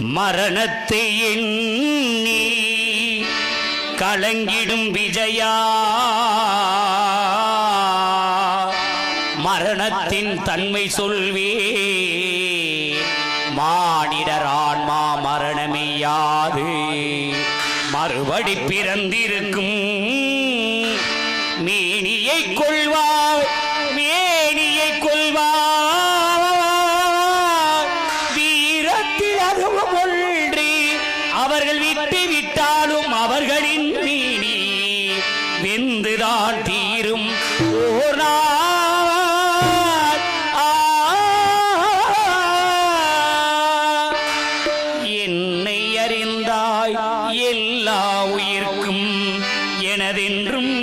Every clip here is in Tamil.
மரணத்தை எண்ணி கலங்கிடும் விஜயா. மரணத்தின் தன்மை சொல்வே. மானிடர் ஆன்மா மரணமையாது மறுபடி பிறந்திருக்கும். மேனியை கொள்வார் மே விட்டாலும் அவர்களின் மீனி வெந்துதான் தீரும். ஓர் என்னை அறிந்தாய் எல்லா உயிர்க்கும் எனதென்றும்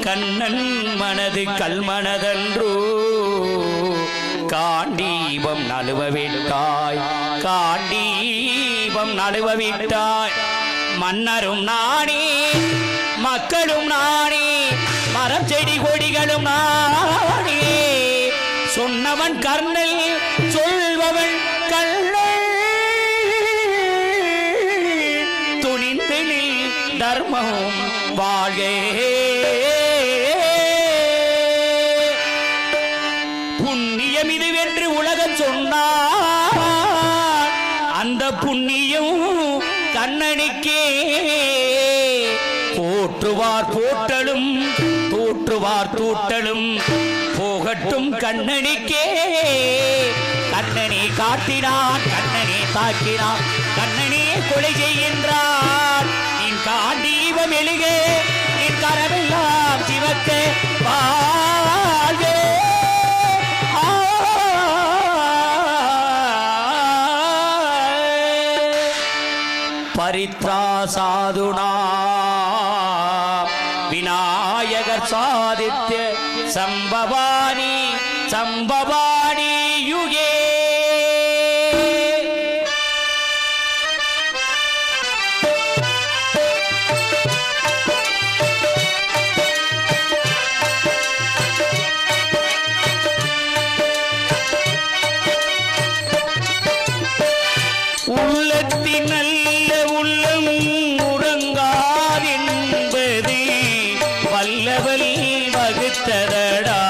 கண்ணன் மனது கல்மனதன்றோ. காண்டீபம் நழுவ விட்டாய் காண்டீ நழுவ விட்டாய் மன்னரும் நானே மக்களும் நானே மரம் செடி கொடிகளும் நானே. சொன்னவன் கர்ணல் சொல்பவன் கண்ணல் துணிந்து நில் தர்மம் வாழ்கே. புண்ணியம் இதுவென்று உலகம் சொன்னார். புண்ணியம் கண்ணனுக்கே. போற்றுவார் போட்டலும் தூற்றுவார் தூட்டலும் போகட்டும் கண்ணனுக்கே. கண்ணனை காட்டினான் கண்ணனை தாக்கினான் கண்ணனே கொலை செய்கின்றான் நின் காண்டீபம் எழுகே. பரித்ரா சாதுனா விநாயகர் சாதித்ய சம்பவானி சம்பவானி யுகே. நீ வகுத்ததடா.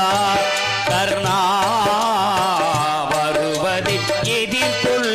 கர்ணா வருவதை எதிர்கொள்ள